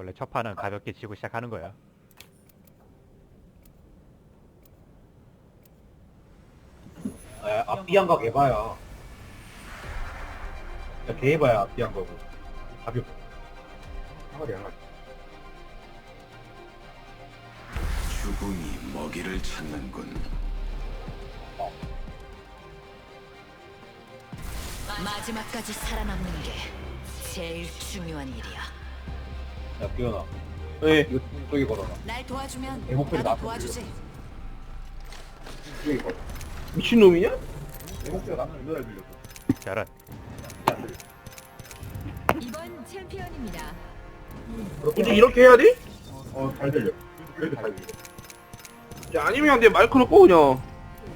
원래 첫 판은 가볍게 치고 시작하는 거야. 아, 앞뒤 한각 해봐야. 진짜 개 해봐야 앞뒤 한 거고. 가볍고. 한마디 안 하지. 죽음이 먹이를 찾는군. 마지막까지 살아남는 게 제일 중요한 일이야. 야, 기현아. 예. 이거 저기 걸어라. 날 도와주면 내 목소리 나도 나한테 도와주지. 저기 걸어. 미친놈이냐? 내 목소리가 나한테 들려야 들려. 저런. 이번 챔피언입니다. 굳이 이렇게 해야 돼? 어, 잘 들려. 그래도 잘 들려. 야, 아니면 내 마이크를 꺼 그냥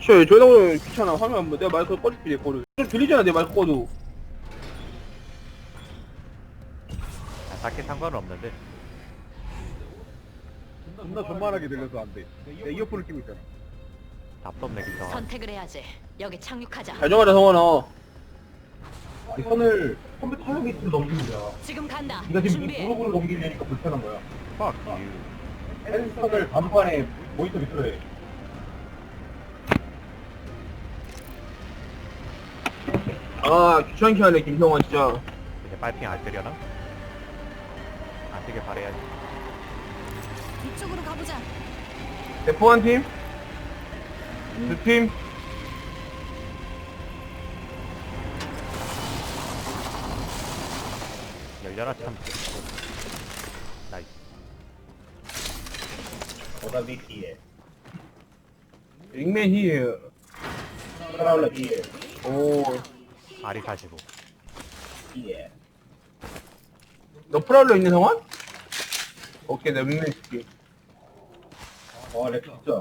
셔 저기다 보면 귀찮아 화면 뭐 내가 마이크 꺼줄게 내 거를 좀 들리잖아 내 마이크 꺼도 딱히 상관은 없는데. 존나 존만하게 들려서 안 돼. 내 이어폰을 끼고 있잖아. 답답네 기사. 선택을 해야지. 여기 착륙하자. 잘 정하자 성환아 이 선을 컴퓨터 사용 밑으로 넘기는 거야. 지금 간다. 네가 지금 이 준비해. 무릎으로 넘기려니까 불편한 거야. Fuck you. 핸드선을 반판에 모니터 밑으로 해. 아 귀찮게 하네 김성환 진짜 이제 빨핑 안 뜨려나? 안 뜨게 바래야지. 이쪽으로 가보자. 대포 한 팀 두 팀 열려라 참. 나이스. 보다 위키에. 링맨 히어 뒤에. 오너 아리 45. 뒤에. 프라울러 있는 성환? 오케이 내가 링맨 줄게 와, 렉 진짜.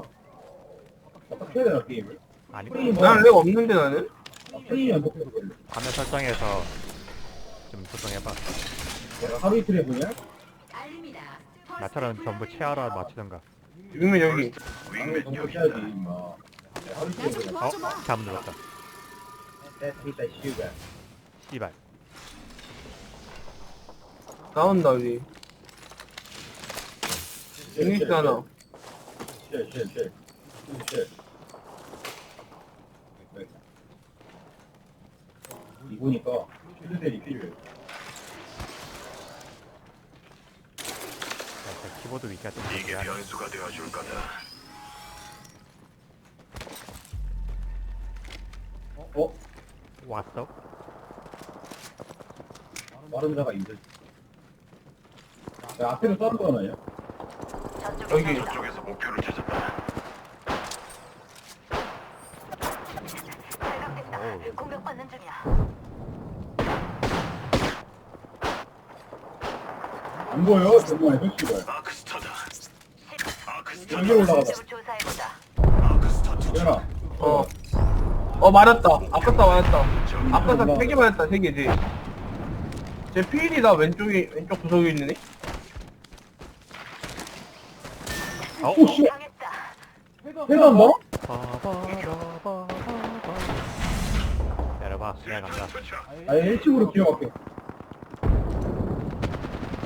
어떻게 해야 되나, 게임을? 아니, 프레임 나는 렉 없는데 나는 아, 프레임이 안 그래. 화면 설정에서 좀 조정해봐. 내가 하루 이틀 해보냐? 나처럼 전부 치아라 맞추던가. 링맨 여기 나는 정도 해야지, 임마. 내가 하루 이틀 해보냐? 어? 잘못 눌렀다. 됐다, 씨발. 씨발. 나온다 여기 링리스 하나 쉘, 쉘, 쉘. 쉘. 이거니까 쉴드셀이 필요해. 야, 저 키보드 위치가 좀 이게. 변수가 되어줄 거다. 어? 왔어? 빠른 자가 힘들. 야, 앞에는 싸는 거 아니야? 여기 저쪽에서 목표를 찾았다. 오, 공격받는 중이야. 안 보여? 정말 솔직히 아크스타다. 아크스타. 여기 올라가자. 조사해보자. 아크스타 투. 얘들아. 어. 어 맞았다. 아까다 맞았다. 아까다 세 개 맞았다. 세 개지. 제 필이다 왼쪽에 왼쪽 구석에 있는 애. 어? 오, 씨. 해가 뭐? 내려봐, 내가 간다. 아니, 1층으로 기어갈게.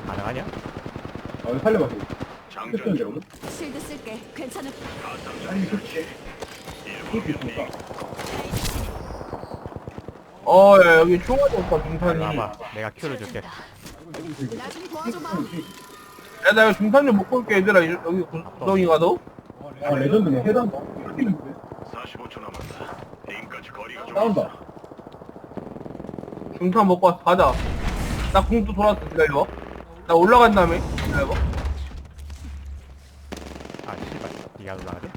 가능하냐? 아, 여기 살려봐. 장전 중. 되거든? 실드 쓸게. 괜찮을 아니, 그렇지. 그렇게 있으니까. 어 야, 여기 총알이 없다 와봐, 내가 큐를 줄게. 나좀 도와줘봐. 나 이거 중탄 좀 먹고 올게 얘들아. 이- 여기 구- 구덩이 가도. 아, 레전드네. 해당. 이렇게 있는데? 45초 남았다. 링까지 거리가 좀 싸운다. 중탄 먹고 와서 가자. 나 공도 돌았어 기다려. 나 올라간 다음에 기다려. 아, 씨발. 니가 올라가지?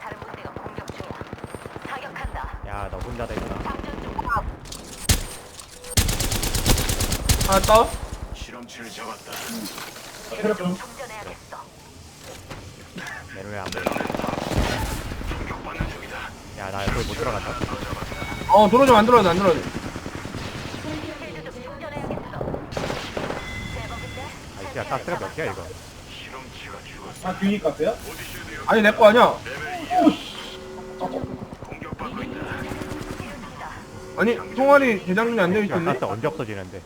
다른 군대가 공격 중이야. 사격한다. 야, 너 혼자 되구나. 장전 중. 하나 따. 실 험치를 잡았다. 체력 좀. 충전해야겠어. 내 눈에 안 보여. 공격받는 중이다. 야, 나 거기 못 들어간다. 어 들어줘 안 들어줘 안 들어줘. 실드 좀 충전해야겠어. 대박인데? 아, 씨야, 가스가 몇 개야, 이거? 실험치가 죽었어. 아, 카스야? 오디실드 아니 내 거 아니야. 공격받고 있다. 아니 총알이 대장님이 안 되어 씨발, 가스 있었네. 언제 없어지는데?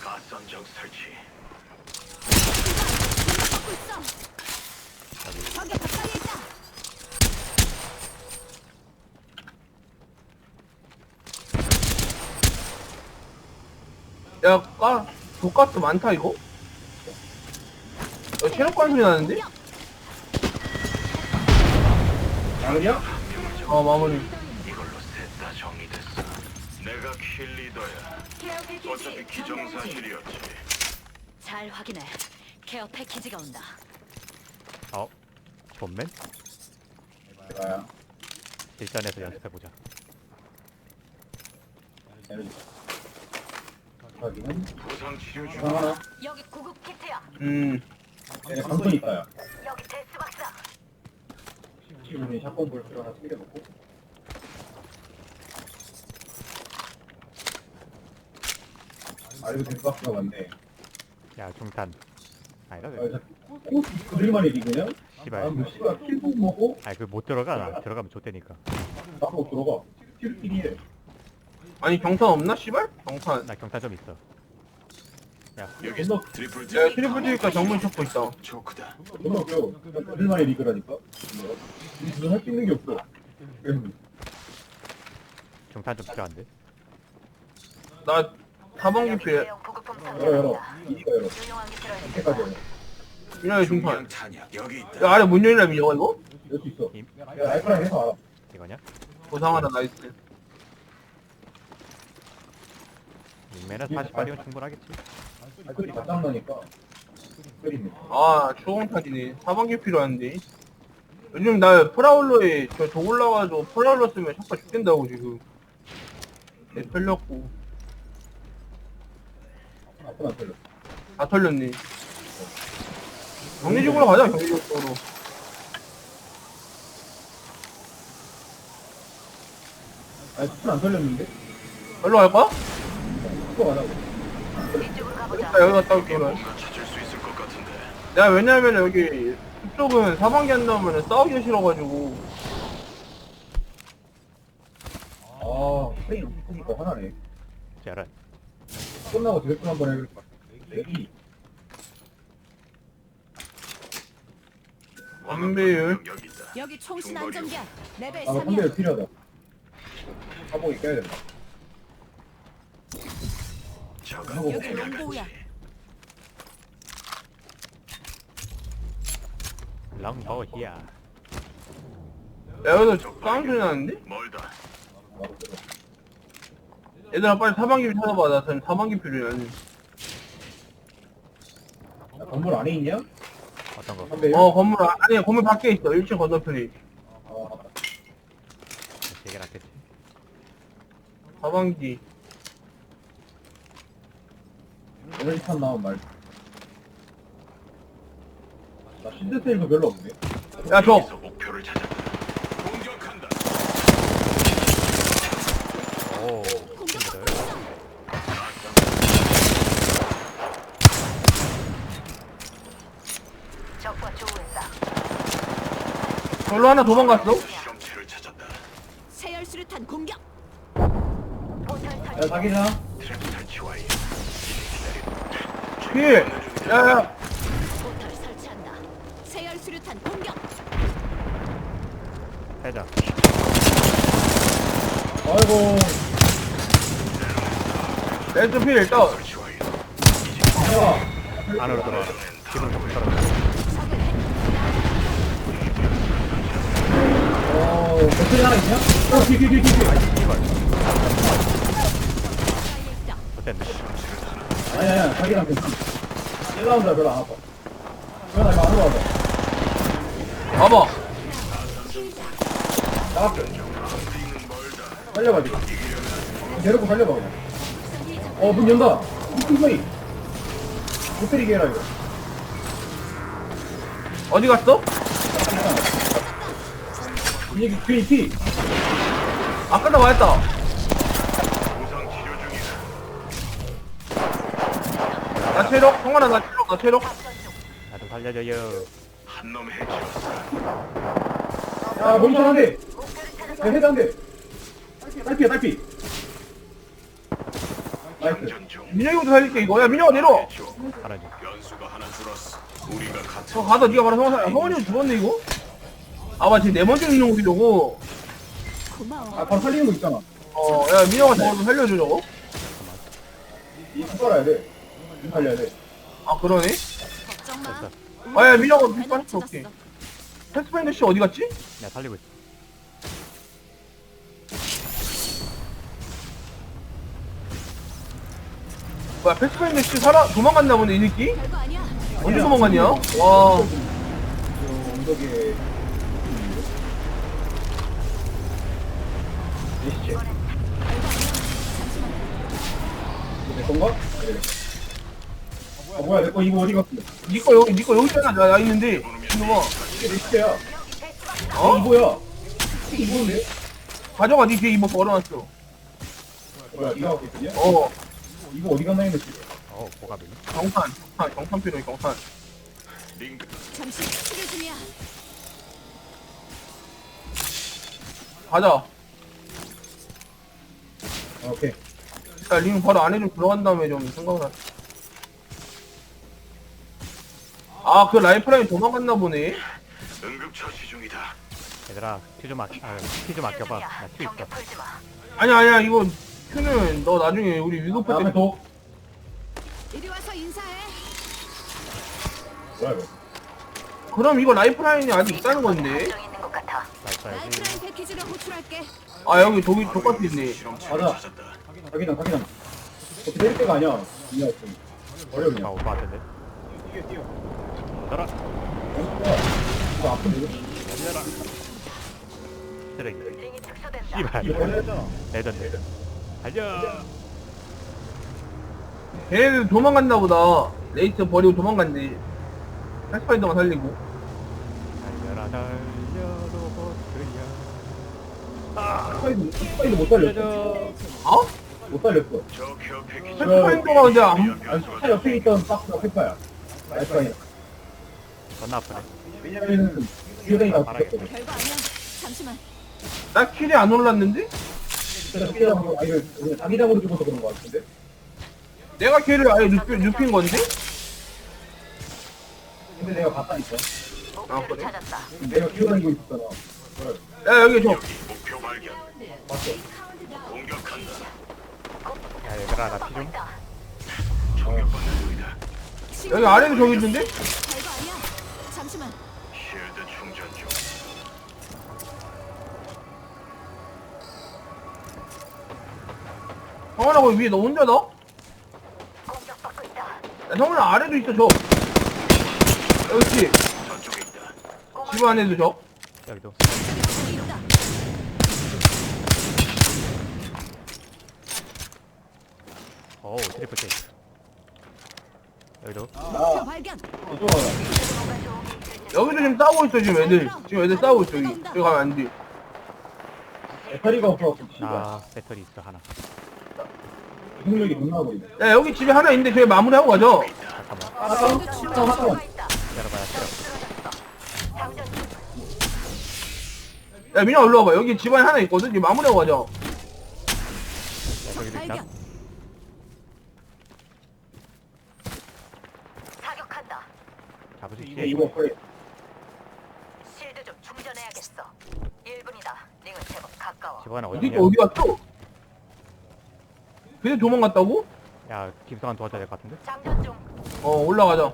가스 던정 설치. 받고 있어. 저기 가까이에 있다. 야, 까, 독가스 많다, 이거? 야, 체력관 소리 나는데? 나느냐? 어, 마무리. 이걸로 셋다 정리됐어. 내가 킬리더야. 케어 패키지 어차피 기정사실이었지. 잘 확인해. 케어 패키지가 온다. 어? 존맨? 일단에서 연습해보자. 여기는 부상 치료 중. 하나. 여기 구급 키트야. 음, 얘네 강선 있다야. 여기 데스 박사. 지금이 샷건 볼트 하나 챙겨놓고. 아 이거 덱박스가 맞네. 야, 중탄. 아니다, 아그 이거 코스 그들만의 리그냐? 씨발. 아뭐 씨발 킬북 먹고 아니, 그못 들어가, 나. 들어가면 좆대니까. 나도 들어가. 킬킬이해. 아니, 경탄 없나, 씨발? 경탄. 나 경탄 좀 있어. 야, 여기 존나 트리플 야, 트리플 D니까 정문 찾고 있다. 초크다. 존나 웃겨. 그들만의 리그라니까. 무슨 할수 있는 게 없어. 경탄 좀 필요한데. 나, 사방기 피해. 대형 구급품 열어 열어. 상자입니다. 열어. 유용한 게 들어있는 이때까지 열어. 중량 탄약 여기 있다. 야, 아래 문 열리려면 이거, 이거? 열 수 있어. 임? 야 라이프랑 해서 알아. 이거냐? 고상하다, 나이스. 48이면 충분하겠지. 아 그리 다 짱나니까. 그리네. 아, 추공탄이네. 사방기 필요한데. 요즘 나 프라울러에 저, 저 올라가지고 프라울러 쓰면 샷가 죽겠다고, 지금. 네, 털렸고. 안 털려. 다 털렸네. 경리직으로 가자, 경리직 쪽으로. 아니 아픈 안 털렸는데? 일로 갈까? 그거 가자고. 이쪽으로 가보자. 나 여기 갔다 올게, 그럼. 뭔가 찾을 수 있을 것 같은데. 내가 왜냐면 여기 그쪽은 사방기 안 나오면 싸우기 싫어가지고 아 프레임 크니까 화나네. 자란. 끝나고 드래프 한번 해야겠다. 내기. 완배율 여기 총신 안전기야. 레벨 아 3이야. 선배를 필요하다. 사복이 껴야 된다. 저거 하고 여기 롱보우야. 랑버히야. 야 여기서 싸움 소리 나는데? 멀다. 얘들아 빨리 사방기 찾아봐 나 지금 사방기 필요해 야, 건물 안에 있냐? 어떤 거? 선배. 어 건물 안- 아니 건물 밖에 있어 1층 건너편에 아, 되게 낫겠지. 사방기 에너지 탄 나온 말. 나 신드 세이브 별로 없네. 야 저 여기서 목표를 찾았다. 공격한다. 오, 친구들. 적과 조우했다. 절로 하나 도망갔어? 실험체를 찾았다. 세열 수류탄 공격. 포털 야. 자기장. 필! 야야 포털 설치한다. 세열 수류탄 공격. 해자. 아이고. 레드 필 일단. 안으로 들어와. 기분 조금 떨어져. 어, 배터리 하나 있냐? 어, 뒤, 뒤, 뒤, 뒤. 뒤. 좋댔네. 아니, 아니, 자기랑 괜찮아. 1라운드라 별로 안 아파. 그러나 이거 안으로 와봐. 봐봐 나갈게. 살려봐, 지금. 데리고 살려봐, 그냥. 어, 문 연다. 소리? 못 때리게 해라, 이거. 어디 갔어? 이 뒤에 피. 아까 나 맞았다 나 체력 성환아 나 체력 나 체력 나좀 살려줘요. 한놈 해치웠어. 야, 멈춰, 한 대. 야, 헤드 한 대. 딸피야, 딸피. 나이스. 장전 중. 민혁이부터 살릴게 이거 야 민혁아 내려 같은 저 가다 니가 바로 성원 성원이 죽었네 이거 아마 지금 네 번째 있는 우리려고 고마워. 아 바로 살리는 거 있잖아 어야 민혁아 저거 좀 살려줘 저거 이거 빨아야 돼 살려야 돼 아 그러네 걱정 마. 됐어. 우리 아, 야, 민혁아, 많이 빗발 찾았어. 오케이. 패스파인더 씨 어디 갔지? 내가 살리고 있어. 뭐야 패스파인더 씨 살아 도망갔나 보네 이 새끼 별거 아니야. 언제 도망갔냐? 와 저 언덕에 예시체 별거 아니야. 잠시만. 이거 내 건가? 그래 아 뭐야 내 거 이거 어디 갔어 니거 여기 니거 여기 있잖아 나, 나 있는데 이거 이게 내 시체야 봐 어? 어? 이거야 이거인데? 가져가 니 뒤에 이모 걸어놨어 뭐야 이거 하고 있었냐? 어 이거 어디 갔나 했는데 어, 보갑이네. 경산 경산 경산 필요해 경산 링크 잠시 치료 중이야. 가자 아, 오케이 야, 링 바로 안에 좀 들어간 다음에 좀 생각을 하... 아, 그 라이프라인 도망갔나 보네. 응급 처치 중이다. 얘들아, 피좀 아껴, 아, 피좀 아껴봐. 나피 있어. 마. 아니야, 아니야, 이거 큐는 너 나중에 우리 위급할 때. 또 이리 와서 인사해. 뭐야 이거 그럼 이거 라이프라인이 아직 있다는 건데. 감정 있는 것 같아. 나 있어야지. 라이프라인 패키지를 호출할게. 아, 여기 저기 똑같이 있네. 실험체를 맞아. 찾았다. 자기장 자기장 어떻게 때릴 때가 아니야 이거 좀 어려 아, 그냥 오빠 같은데. 열어. 이거 아픈데 이거 열려라. 쓰레기. 링이 특수된다. 이거 씨발. 걸렸잖아 레전드. 달려. 걔네들 도망갔나 보다. 레이스 버리고 도망갔네. 패스파인더만 살리고. 달려라, 달려, 로봇들이야. 스파이도 스파이도 못 살렸어 달려줘. 어? 못 살렸어. 패스파인더가 근데 안, 아니 스파 옆에 있던 박스가 페파야 라이프라인 존나 아프네. 왜냐면은 기어다니가 붙었거든 별거 아니야. 잠시만. 나 킬이 안 올랐는데? 아 이거 자기장으로 죽어서 그런 거 같은데 내가 걔를 아예 눕힌, 눕힌 건데? 근데 내가 봤다니까 목표를 그래? 찾았다. 내가 기어다니고 있었잖아 야, 여기 저. 여기 목표 발견. 봤어 공격한다. 야, 얘들아, 나 피 좀. 중이다. 여기 아래도 저기 있는데? 성원아, 거기 위에 너 혼자 너? 야, 성훈아 아래도 있어 저 여기 저쪽에 있다. 집 안에도 저 여기도. 오, 트리플 K. 여기도. 목표 발견. 여기도 지금 싸우고 있어 지금 애들 지금 애들 싸우고 있어 여기 여기 가면 안돼 배터리가 씨발 나 배터리 있어, 하나. 능력이 못 나오고 있네 야 여기 집에 하나 있는데 저기 마무리하고 가자 잠깐만. 아 있다. 중. 야 민아 일로 와봐 여기 집안에 하나 있거든 지금 마무리하고 가자 야, 저기도 있나? 발견. 사격한다. 잡을 수 이거 있지? 이거 그래 실드 좀 충전해야겠어. 1분이다. 링은 제법 가까워. 집안에 어디 어디냐? 어디 갔어? 그래 도망갔다고? 야, 김성환 도와줘야 될 것 같은데? 장전 중. 어 올라가자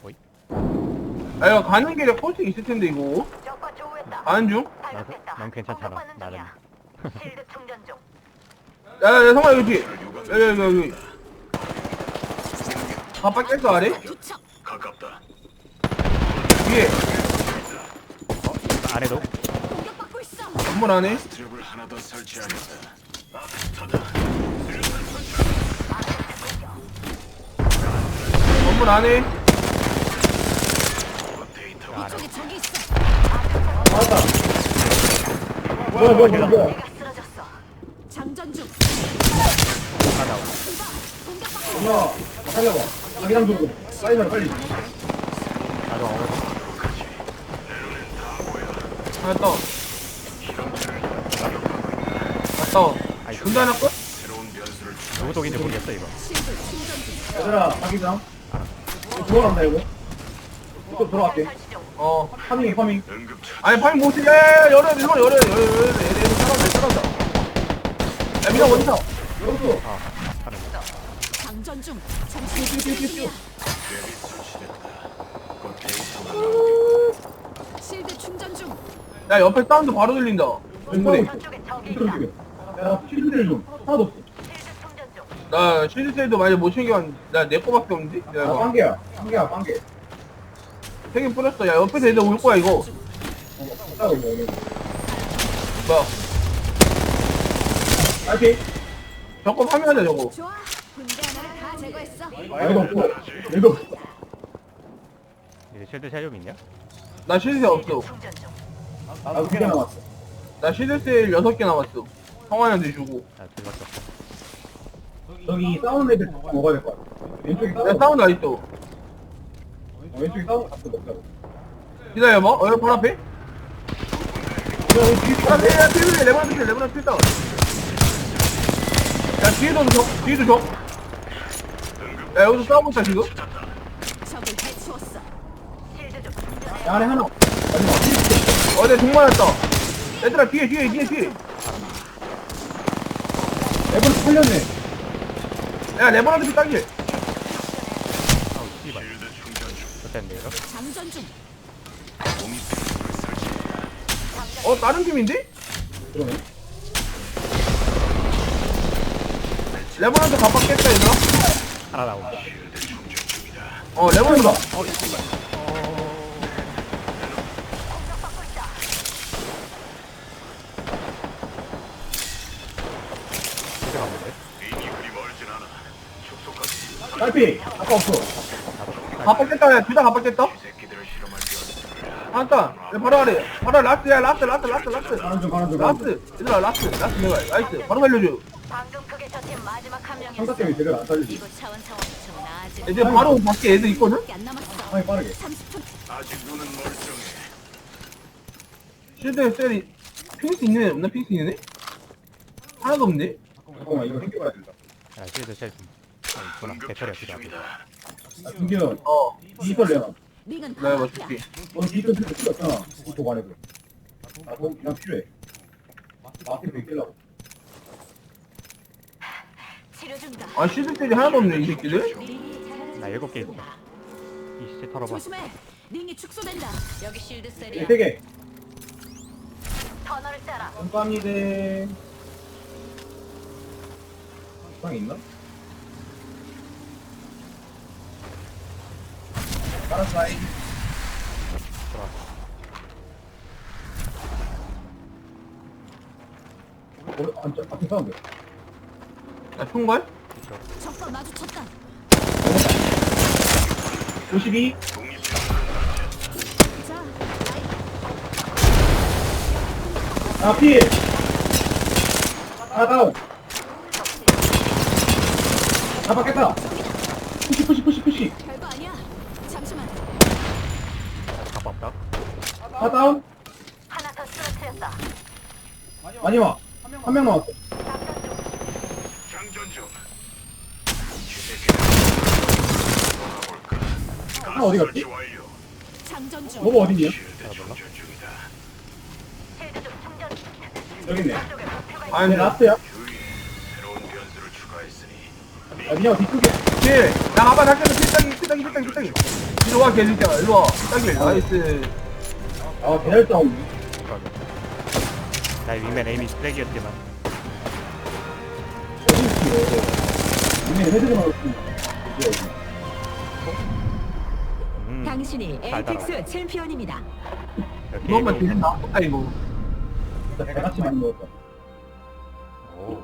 뭐이? 야 이거 가는 길에 콜팅 있을 텐데 이거 적과 조우했다. 가는 중? 발각됐다. 넌 괜찮잖아, 공격받는 나는. 중이야. 실드 충전 중. 야야 성아 여기 뒤에 여기 여기 여기 다 뺏겼어 아래? 가깝다. 위에 어? 안에도? 공격받고 있어. 건물 안에 트랩을 하나 더 설치하겠다. 건물 안에 있어. 나왔다 뭐야 뭐야 뭐야 뭐야 내가 쓰러졌어. 장전 중. 하나 이봐. 공격받고 누나 살려봐 자기장 들고 사이즈를 빨리. 하나 갔다 와 아이, 군대 하나 추가. 누구 독인지 모르겠어 이거. 얘들아 자기장 들어간다 이거 또 들어갈게. 어 파밍 응급처 아니 파밍 못해 야야야 열어 열어 열어 열어 열어 따라온다 야 민아 어디서 여기서 아 하는 거 장전 중. 잠시 중이야. 랩이 설치됐다. 곧 데이터가 나오고 실드 충전 중. 야 옆에 사운드 바로 들린다 왼쪽에 적이 이쪽으로 있다. 쪽에 야 필드를 좀 하나도 없어. 나 실드셀도 많이 못 챙겨왔는데 나 내 거밖에 없는데? 아 내가 빵개야 빵개야 빵개 세개 뿌렸어 야 옆에서 애들 올 거야 이거 어 따고 있어 여기 뭐야 파이팅 저거 파밍하자 저거 좋아. 군대 하나를 다 제거했어. 아 얘도 없고 얘도 없어 이제 실드 샤좀 있냐? 나 실드셀 없어 충전 중. 나도 두개 남았어 나 실드셀 6개 남았어 성환이한테 주고. 아 둘밖에 없어 저기 싸우는 애들 다 먹어야 될 것 같아. 왼쪽에 야 싸우는 사운드 어딨어 어, 왼쪽에 싸우는 거 먹자고. 기다려봐. 어 여기 바로 앞에? 야 우리 뒤에 야 뒤에 야 뒤에 레버넌 필 레버넌 필다 야 뒤에도 줘. 뒤에도 줘야 여기서 싸우고 있다 지금? 적을 해치웠어. 충전해. 야 안에 하나. 어내 종 맞았다. 얘들아 뒤에 뒤에 뒤에 뒤에 레버는 살렸네 야 레버넌 필 딱일 아우 씨발 실드 충전 중. 좋겠네 이거 장전 중. 어 다른 팀인데? 그러네 레버넌도 갑박겠다 얘들아 하나 나오고. 어 레버넌도 어 씨발 공격받고 있다. 실드 가는데 이니 그리 멀진 않아. 축소까지. 딸피 아까 없어 이 새끼들을 실험할 연습을. 한탄 야, 바로 아래 바로 라스트야 라스트 라스트 라스트 라스트 가는 중 가는 중 가는 중 라스트 얘들아 라스트 라스트 내가 나이스 바로 살려줘 방금 그게 저팀 마지막 한 명이었어. 삼각 때문에 제대로 안 살리지 이곳 차원 차원 좀 나아질. 이제 바로 밖에 애들 있거든? 밖에 안 남았어. 파밍 빠르게 30초. 아직 눈은 멀쩡해. 실드 셀이 핑스 있는 애 없나 핑스 있는 애? 하나도 없네 잠깐만 이거 챙겨봐야 된다 야 실드 샤좀 아 있구나 배터리가 필요하고 중이다. 아 김기현 어 링은 내가 바로 이거 앞이야. 줄게 넌 디지털 필요 필요 없잖아 이쪽 안에도 나도 그냥 필요해 마켓에 있려고 치료 중이다. 아 실드 셀이 하나도 없네 이 새끼들 나 일곱 개 있어 이 시체 털어봐 조심해. 링이 축소된다. 여기 실드 셀이야. 세개 터널을 따라. 감사합니다 빵 있나? 파라사이 어, 안, 저, 앞에 사운드. 야 총괄? 적과 마주쳤다. 52. 자, 아, 피! 아, 다운! 아, 받겠다! 푸시, 푸시, 푸시, 푸시! 별거 아니야. 잠시만. 가깝다 아, 다운! 하나 더 쓰러뜨렸다. 많이 와. 한 명 남았어. 장전 중. 장전 중. 이 새끼들. 돌아볼까? 하나 어디 갔지? 설치 완료. 장전 중. 너가 어딨냐? 실드 충전 중이다. 실드 중 충전. 여기 있네. 목표가. 아니 내 라스트야? 주위에 새로운 변수를 추가했으니 야, 민혁아, 뒤쪽에. 뒤에 야 가봐 닭게도 필 딱이 필딱이 필딱이 이리 와 개새끼야 일로 와 딱일 나이스 아, 싸움. 나의 윙맨 에임이 쓰레기였지만? 이미 헤드가 나왔으니. 이제 음 당신이 잘 따라와. 에이펙스 챔피언입니다. 이렇게 그것만 해도- 되겠나? 아이고 진짜 배같이 많이 먹었다. 오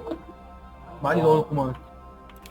많이 넣었구만